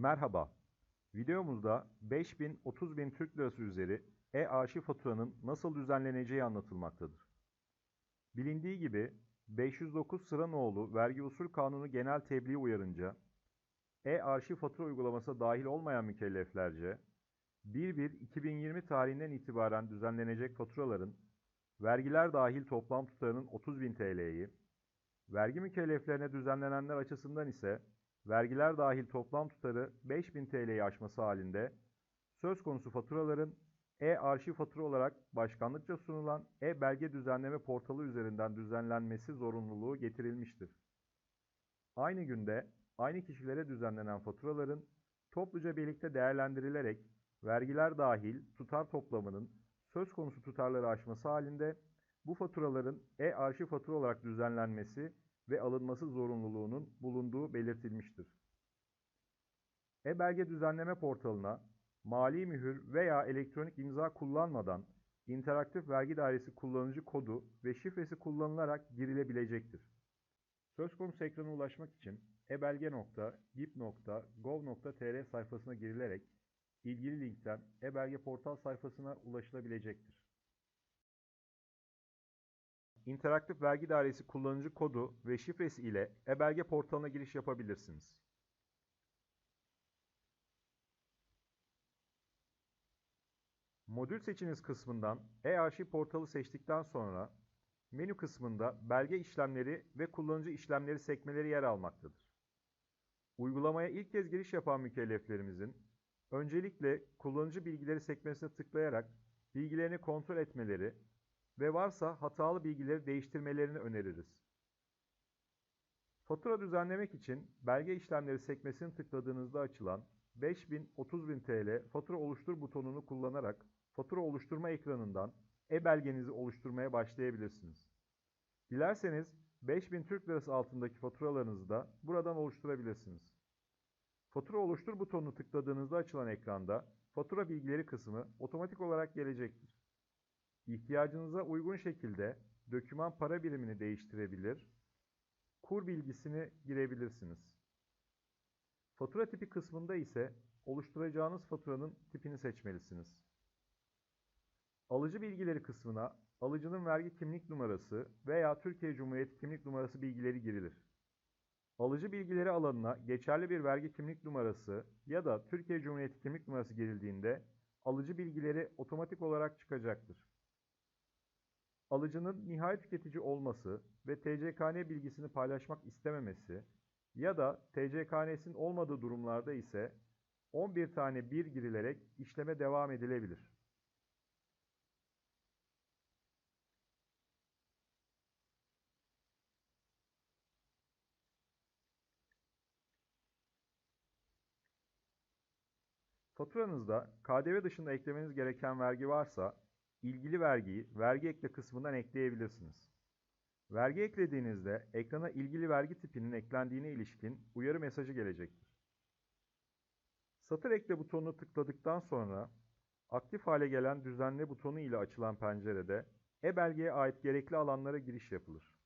Merhaba, videomuzda 5000 30.000 Türk Lirası üzeri e-arşiv faturanın nasıl düzenleneceği anlatılmaktadır. Bilindiği gibi 509 sıra nolu Vergi Usul Kanunu genel tebliğ uyarınca e-arşiv fatura uygulamasına dahil olmayan mükelleflerce 1-1-2020 tarihinden itibaren düzenlenecek faturaların vergiler dahil toplam tutarının 30.000 TL'yi, vergi mükelleflerine düzenlenenler açısından ise vergiler dahil toplam tutarı 5000 TL'yi aşması halinde söz konusu faturaların e-arşiv fatura olarak başkanlıkça sunulan e-belge düzenleme portalı üzerinden düzenlenmesi zorunluluğu getirilmiştir. Aynı günde aynı kişilere düzenlenen faturaların topluca birlikte değerlendirilerek vergiler dahil tutar toplamının söz konusu tutarları aşması halinde bu faturaların e-arşiv fatura olarak düzenlenmesi ve alınması zorunluluğunun bulunduğu belirtilmiştir. E-belge düzenleme portalına mali mühür veya elektronik imza kullanmadan interaktif vergi dairesi kullanıcı kodu ve şifresi kullanılarak girilebilecektir. Söz konusu ekrana ulaşmak için ebelge.gip.gov.tr sayfasına girilerek ilgili linkten e-belge portal sayfasına ulaşılabilecektir. İnteraktif Vergi Dairesi kullanıcı kodu ve şifresi ile e-belge portalına giriş yapabilirsiniz. Modül seçiniz kısmından e-arşiv portalı seçtikten sonra menü kısmında belge işlemleri ve kullanıcı işlemleri sekmeleri yer almaktadır. Uygulamaya ilk kez giriş yapan mükelleflerimizin öncelikle kullanıcı bilgileri sekmesine tıklayarak bilgilerini kontrol etmeleri ve varsa hatalı bilgileri değiştirmelerini öneririz. Fatura düzenlemek için belge işlemleri sekmesini tıkladığınızda açılan 5000 30000 TL fatura oluştur butonunu kullanarak fatura oluşturma ekranından e-belgenizi oluşturmaya başlayabilirsiniz. Dilerseniz 5000 Türk Lirası altındaki faturalarınızı da buradan oluşturabilirsiniz. Fatura oluştur butonunu tıkladığınızda açılan ekranda fatura bilgileri kısmı otomatik olarak gelecektir. İhtiyacınıza uygun şekilde döküman para birimini değiştirebilir, kur bilgisini girebilirsiniz. Fatura tipi kısmında ise oluşturacağınız faturanın tipini seçmelisiniz. Alıcı bilgileri kısmına alıcının vergi kimlik numarası veya Türkiye Cumhuriyeti kimlik numarası bilgileri girilir. Alıcı bilgileri alanına geçerli bir vergi kimlik numarası ya da Türkiye Cumhuriyeti kimlik numarası girildiğinde alıcı bilgileri otomatik olarak çıkacaktır. Alıcının nihai tüketici olması ve TCKN bilgisini paylaşmak istememesi ya da TCKN'sin olmadığı durumlarda ise 11 tane 1 girilerek işleme devam edilebilir. Faturanızda KDV dışında eklemeniz gereken vergi varsa ilgili vergiyi vergi ekle kısmından ekleyebilirsiniz. Vergi eklediğinizde ekrana ilgili vergi tipinin eklendiğine ilişkin uyarı mesajı gelecektir. Satır ekle butonunu tıkladıktan sonra aktif hale gelen düzenle butonu ile açılan pencerede e-belgeye ait gerekli alanlara giriş yapılır.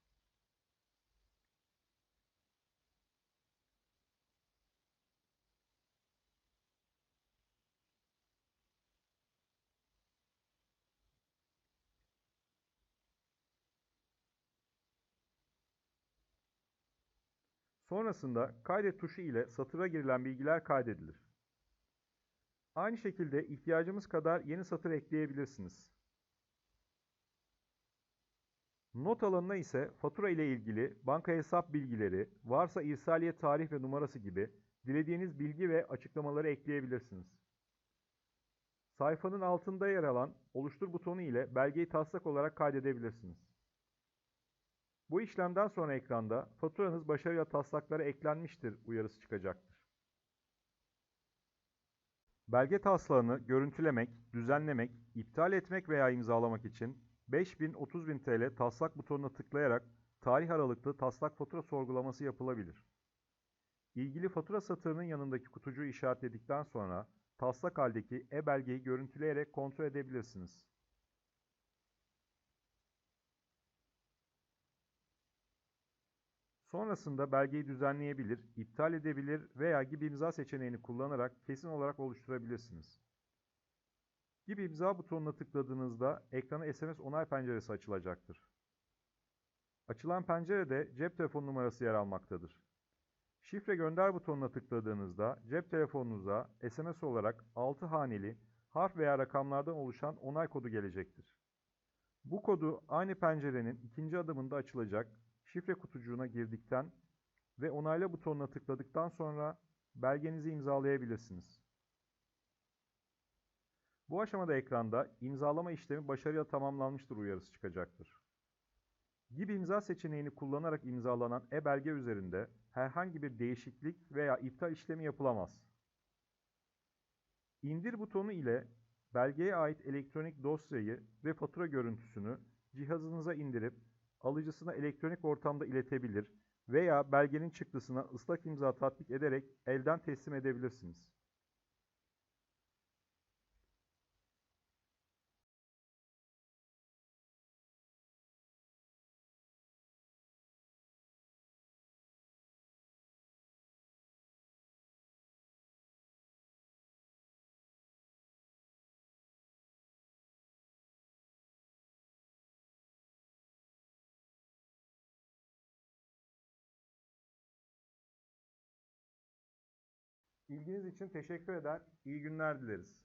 Sonrasında kaydet tuşu ile satıra girilen bilgiler kaydedilir. Aynı şekilde ihtiyacımız kadar yeni satır ekleyebilirsiniz. Not alanına ise fatura ile ilgili banka hesap bilgileri, varsa irsaliye tarih ve numarası gibi dilediğiniz bilgi ve açıklamaları ekleyebilirsiniz. Sayfanın altında yer alan oluştur butonu ile belgeyi taslak olarak kaydedebilirsiniz. Bu işlemden sonra ekranda faturanız başarıyla taslaklara eklenmiştir uyarısı çıkacaktır. Belge taslağını görüntülemek, düzenlemek, iptal etmek veya imzalamak için 5000-30.000 TL taslak butonuna tıklayarak tarih aralıklı taslak fatura sorgulaması yapılabilir. İlgili fatura satırının yanındaki kutucuğu işaretledikten sonra taslak haldeki e-belgeyi görüntüleyerek kontrol edebilirsiniz. Sonrasında belgeyi düzenleyebilir, iptal edebilir veya gibi imza seçeneğini kullanarak kesin olarak oluşturabilirsiniz. Gibi imza butonuna tıkladığınızda ekrana SMS onay penceresi açılacaktır. Açılan pencerede cep telefon numarası yer almaktadır. Şifre gönder butonuna tıkladığınızda cep telefonunuza SMS olarak 6 haneli harf veya rakamlardan oluşan onay kodu gelecektir. Bu kodu aynı pencerenin ikinci adımında açılacak şifre kutucuğuna girdikten ve onayla butonuna tıkladıktan sonra belgenizi imzalayabilirsiniz. Bu aşamada ekranda imzalama işlemi başarıyla tamamlanmıştır uyarısı çıkacaktır. Gibi imza seçeneğini kullanarak imzalanan e-belge üzerinde herhangi bir değişiklik veya iptal işlemi yapılamaz. İndir butonu ile belgeye ait elektronik dosyayı ve fatura görüntüsünü cihazınıza indirip alıcısına elektronik ortamda iletebilir veya belgenin çıktısına ıslak imza tatbik ederek elden teslim edebilirsiniz. İlginiz için teşekkür eder, iyi günler dileriz.